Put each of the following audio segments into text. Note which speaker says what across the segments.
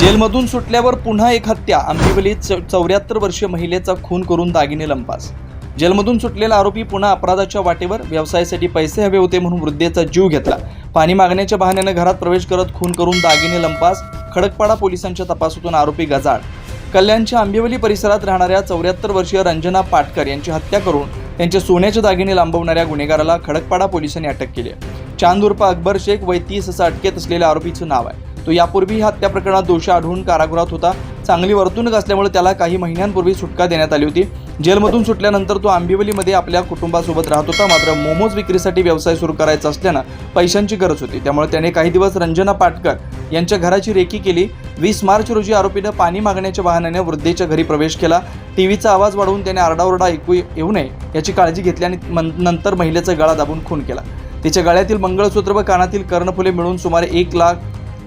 Speaker 1: जेलमधून सुटल्यावर पुन्हा एक हत्या आंबिवलीत चौऱ्याहत्तर वर्षीय महिलेचा खून करून दागिने लंपास. जेलमधून सुटलेला आरोपी पुन्हा अपराधाच्या वाटेवर व्यवसायासाठी पैसे हवे होते म्हणून वृद्धेचा जीव घेतला. पाणी मागण्याच्या बहाण्यानं घरात प्रवेश करत खून करून दागिने लंपास खडकपाडा पोलिसांच्या तपासातून आरोपी गजाड कल्याणच्या आंबिवली परिसरात राहणाऱ्या चौऱ्याहत्तर वर्षीय रंजना पाटकर यांची हत्या करून त्यांचे सोन्याचे दागिने लांबवणाऱ्या गुन्हेगाराला खडकपाडा पोलिसांनी अटक केली आहे. चांद उर्फ अकबर शेख वय तीस असं अटकेत असलेल्या आरोपीचं नाव आहे. तो यापूर्वी हत्या प्रकरणात दोषी आढळून कारागृहात होता. चांगली वर्तणूक असल्यामुळे त्याला काही महिन्यांपूर्वी सुटका देण्यात आली होती. जेलमधून सुटल्यानंतर तो आंबिवलीमध्ये आपल्या कुटुंबासोबत राहत होता. मात्र मोमोज विक्रीसाठी व्यवसाय सुरू करायचा असल्यानं पैशांची गरज होती. त्यामुळे त्याने काही दिवस रंजना पाटकर यांच्या घराची रेकी केली. वीस मार्च रोजी आरोपीनं पाणी मागण्याच्या वाहनाने वृद्धेच्या घरी प्रवेश केला. टीव्हीचा आवाज वाढवून त्याने आरडाओरडा ऐकू येऊ नये याची काळजी घेतली आणि नंतर महिलेचा गळा दाबून खून केला. तिच्या गळ्यातील मंगळसूत्र व कानातील कर्णफुले मिळून सुमारे एक लाख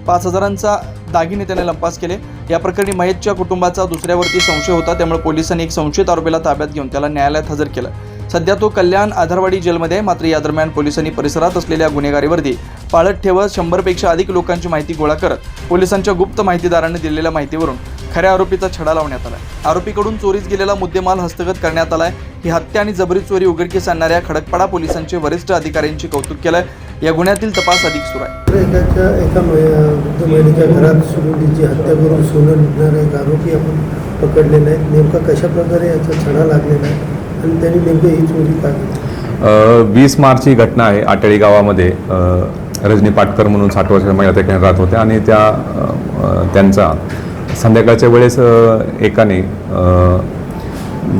Speaker 1: पाच हजारांचा दागिने त्याने लंपास केले. या प्रकरणी महेशच्या कुटुंबाचा दुसऱ्यावरती संशय होता. त्यामुळे पोलिसांनी एक संशयित आरोपीला ताब्यात घेऊन त्याला न्यायालयात हजर केलं. सध्या तो कल्याण आधारवाडी जेलमध्ये आहे. मात्र या दरम्यान पोलिसांनी परिसरात असलेल्या गुन्हेगारीवरती पाळत ठेवत शंभरपेक्षा अधिक लोकांची माहिती गोळा करत पोलिसांच्या गुप्त माहितीदारांनी दिलेल्या माहितीवरून खऱ्या आरोपीचा छडा लावण्यात आला. आरोपीकडून चोरीस गेलेला मुद्देमाल हस्तगत करण्यात आलाय. ही हत्या आणि जबरी चोरी उघडकीस आणणाऱ्या खडकपाडा पोलिसांचे वरिष्ठ अधिकाऱ्यांची कौतुक केलं या गुन्ह्यातील तपास अधिक सुरू आहे.
Speaker 2: एकाच्या एका वृद्ध महिलेच्या घरात शिरून तिची हत्या करून सोनं लुटणारा एक आरोपी आपण पकडलेला आहे. नेमका कशा प्रकारे याचा छडा लागलेला आहे आणि त्यांनी नेमकं ही चोरी का केली?
Speaker 3: वीस मार्च ही घटना आहे आटळी गावामध्ये. अ, रजनी पाटकर म्हणून साठ वर्षाच्या महिला त्या ठिकाणी राहत होत्या आणि त्या अ, त्यांचा संध्याकाळच्या वेळेस अ, एकाने अ,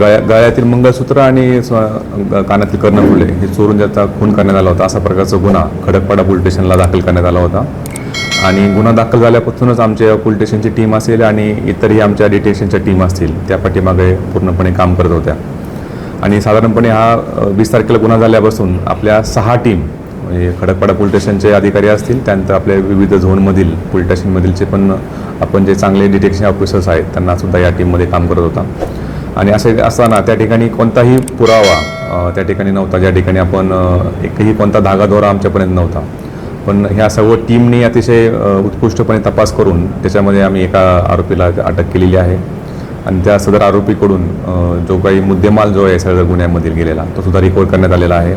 Speaker 3: गळ्या गळ्यातील मंगळसूत्र आणि स्व- कानातील कर्णफुले हे चोरून त्याचा खून करण्यात आला होता. असा प्रकारचा गुन्हा खडकपाडा पोलीस स्टेशनला दाखल करण्यात आला होता. आणि गुन्हा दाखल झाल्यापासूनच आमच्या पोलीस स्टेशनची टीम असेल आणि इतरही आमच्या डिटेक्शनच्या टीम असतील. त्या पाठीमागे पूर्णपणे काम करत होत्या. आणि साधारणपणे हा वीस तारखेला गुन्हा झाल्यापासून आपल्या सहा टीम म्हणजे खडकपाडा पोलीस स्टेशनचे अधिकारी असतील त्यानंतर आपल्या विविध झोनमधील पोलीस स्टेशनमधीलचे पण आपण जे चांगले डिटेक्शन ऑफिसर्स आहेत त्यांना सुद्धा या टीममध्ये काम करत होता. आणि असे असताना त्या ठिकाणी कोणताही पुरावा त्या ठिकाणी नव्हता ज्या ठिकाणी आपण एकही कोणता धागादोरा आमच्यापर्यंत नव्हता. पण ह्या सर्व टीमनी अतिशय उत्कृष्टपणे तपास करून त्याच्यामध्ये आम्ही एका आरोपीला अटक केलेली आहे. आणि त्या सदर आरोपीकडून जो काही मुद्देमाल जो आहे सदर गुन्ह्यामधील गेलेला तो सुद्धा रिकवर करण्यात आलेला आहे.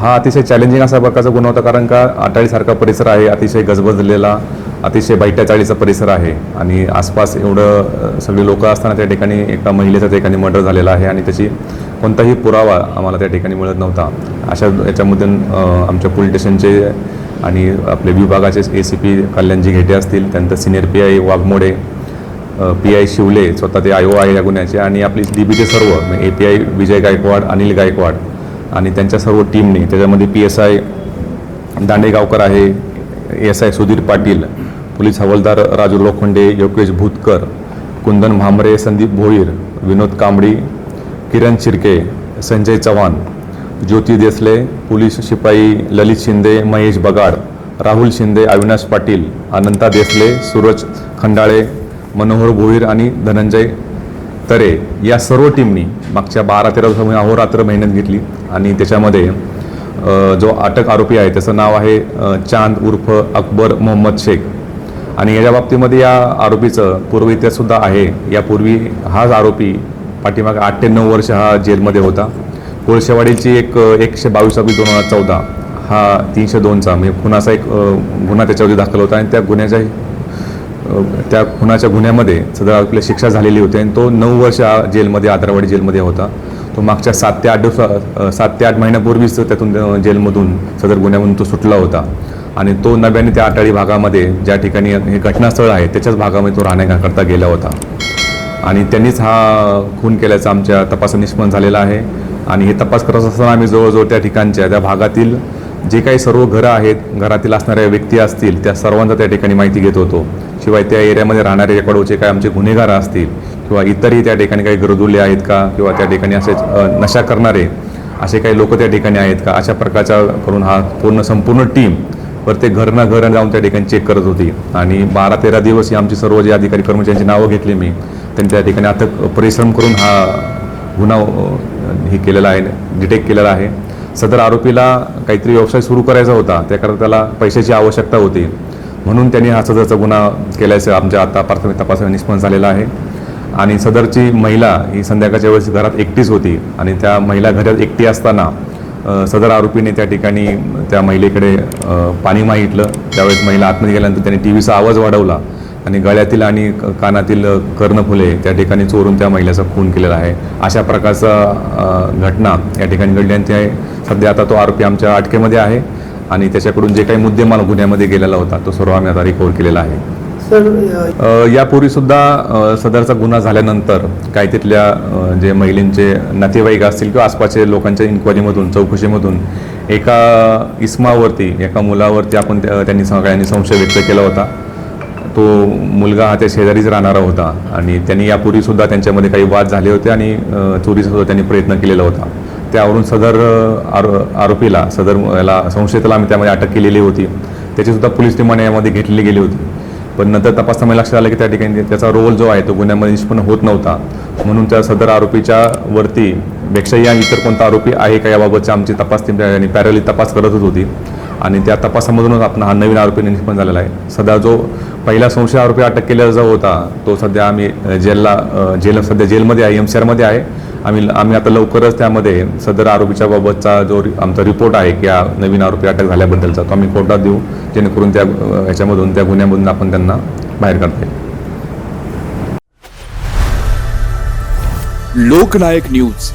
Speaker 3: हा अतिशय चॅलेंजिंग असा प्रकारचा गुन्हा होता कारण का आटाळीसारखा परिसर आहे अतिशय गजबजलेला अतिशय बैठ्या चाळीचा परिसर आहे आणि आसपास एवढं सगळी लोकं असताना त्या ठिकाणी एका महिलेचा त्या ठिकाणी मर्डर झालेला आहे आणि त्याची कोणताही पुरावा आम्हाला त्या ठिकाणी मिळत नव्हता. अशा याच्यामधून आमच्या पोलीस स्टेशनचे आणि आपले विभागाचे ए सी पी कल्याणजी घेटे असतील त्यानंतर senior P I Waghmode P I Shivle स्वतः ते आय ओ आहे या गुन्ह्याचे आणि आपली डी बीचे सर्व A P I Vijay Gaikwad Anil Gaikwad आणि त्यांच्या सर्व टीमने त्याच्यामध्ये पी एस आय दांडेगावकर आहे S I Sudhir Patil police हवालदार राजू लोखंडे योगेश भूतकर कुंदन भांबरे संदीप भोईर विनोद कांबडी किरण शिर्के संजय चव्हाण ज्योती देसले पोलीस शिपाई ललित शिंदे महेश बगाड राहुल शिंदे अविनाश पाटील अनंता देसले सूरज खंडाळे मनोहर भोईर आणि धनंजय तरे या सर्व टीमनी मागच्या बारा तेरा दिवसामध्ये अहोरात्र मेहनत घेतली आणि त्याच्यामध्ये जो अटक आरोपी आहे त्याचं नाव आहे चांद उर्फ अकबर मोहम्मद शेख. आणि याच्या बाबतीमध्ये या आरोपीचं पूर्व इतिहाससुद्धा आहे. यापूर्वी हाच आरोपी पाठीमागे आठ ते नऊ वर्ष हा जेलमध्ये होता. कोळशेवाडीची एक एकशे बावीस अब्लिक दोन हजार चौदा हा तीनशे दोनचा म्हणजे खुनाचा एक गुन्हा त्याच्यावरती दाखल होता आणि त्या गुन्ह्याच्या त्या खुनाच्या गुन्ह्यामध्ये सदर आपल्या शिक्षा झालेली होती आणि तो नऊ वर्ष हा जेलमध्ये आधारवाडी जेलमध्ये होता. तो मागच्या सात ते आठ दिवसा सात ते आठ महिन्यापूर्वीच त्यातून जेलमधून सदर गुन्ह्यामधून तो सुटला होता. आणि तो नव्याने त्या आटाळी भागामध्ये ज्या ठिकाणी हे घटनास्थळ आहे त्याच्याच भागामध्ये तो राहण्याकरता गेला होता. आणि त्यांनीच हा खून केल्याचा आमच्या तपासात निष्पन्न झालेला आहे. आणि हे तपास करत असताना आम्ही जवळजवळ त्या ठिकाणच्या त्या भागातील जे काही सर्व घरं आहेत घरातील असणाऱ्या व्यक्ती असतील त्या सर्वांचा त्या ठिकाणी माहिती घेत होतो. शिवाय त्या एरियामध्ये राहणारे एकडोचे काय आमचे गुन्हेगार असतील किंवा इतरही त्या ठिकाणी काही गरजुले आहेत का किंवा त्या ठिकाणी असे नशा करणारे असे काही लोक त्या ठिकाणी आहेत का? अशा प्रकारचा करून हा पूर्ण संपूर्ण टीम प्रत्येक घर घर जाऊन त्या ठिकाणी चेक करत होती. आणि बारा तेरा दिवस ही आमची सर्व जे अधिकारी कर्मचाऱ्यांची नावं घेतली मी त्यांनी त्या ठिकाणी अथक परिश्रम करून हा गुन्हा हे केलेला आहे डिटेक्ट केलेला आहे. सदर आरोपीला काहीतरी व्यवसाय सुरू करायचा होता त्याकरता त्याला पैशाची आवश्यकता होती. म्हणून त्यांनी हा सदरचा गुन्हा केल्याचं आमच्या आता प्राथमिक तपासाने निष्पन्न झालेला आहे. आणि सदरची महिला ही संध्याकाळच्या वेळेस घरात एकटीच होती. आणि त्या महिला घरात एकटी असताना सदर आरोपीने त्या ठिकाणी त्या महिलेकडे पाणी मागितलं. त्यावेळेस महिला आतमध्ये गेल्यानंतर त्यांनी टी व्हीचा आवाज वाढवला आणि गळ्यातील आणि कानातील कर्णफुले त्या ठिकाणी चोरून त्या महिलेचा खून केलेला आहे. अशा प्रकारचा घटना या ठिकाणी घडली आणि ते सध्या आता तो आरोपी आमच्या अटकेमध्ये आहे आणि त्याच्याकडून जे काही मुद्देमाल गुन्ह्यामध्ये गेलेला होता तो सर्व आम्ही आता रिकवर केलेला आहे.
Speaker 2: सर
Speaker 3: यापूर्वी सुद्धा सदरचा गुन्हा झाल्यानंतर काही तिथल्या जे महिलांचे नातेवाईक असतील किंवा आसपासच्या लोकांच्या इन्क्वायरीमधून चौकशीमधून एका इस्मावरती एका मुलावरती आपण त्या- त्यांनी सगळ्यांनी संशय व्यक्त केला होता. तो मुलगा हा त्या शेजारीच राहणारा होता आणि त्यांनी यापूर्वीसुद्धा त्यांच्यामध्ये काही वाद झाले होते आणि चोरीचा सुद्धा त्यांनी प्रयत्न केलेला होता. त्यावरून सदर आरो आरोपीला सदर याला संशयिताला आम्ही त्यामध्ये अटक केलेली होती. त्याचीसुद्धा पोलीस रिमांड यामध्ये घेतली गेली होती. पण नंतर तपासताना लक्षात आलं की त्या ठिकाणी त्याचा रोल जो आहे तो गुन्ह्यामध्ये निष्पन्न होत नव्हता. म्हणून त्या सदर आरोपीच्या वरती पेक्षा या इतर कोणता आरोपी आहे का याबाबतची आमची तपास टीम आणि पॅरली तपास करतच होती. आणि त्या तपासामधूनच आपण हा नवीन आरोपी निष्पन्न झालेला आहे. सध्या जो पहिला संशय आरोपी अटक केलेला जो होता तो सध्या आम्ही जेलला जेल सध्या जेलमध्ये आहे एम सी आरमध्ये आहे. आम्ही आम्ही आता लवकरच त्यामध्ये सदर आरोपीच्या बाबतचा जो रि- आमचा रिपोर्ट आहे की हा नवीन आरोपी अटक झाल्याबद्दलचा तो आम्ही कोर्टात देऊ. जेणेकरून त्या ह्याच्यामधून त्या गुन्ह्यामधून आपण त्यांना बाहेर काढता येईल
Speaker 4: लोकनायक न्यूज.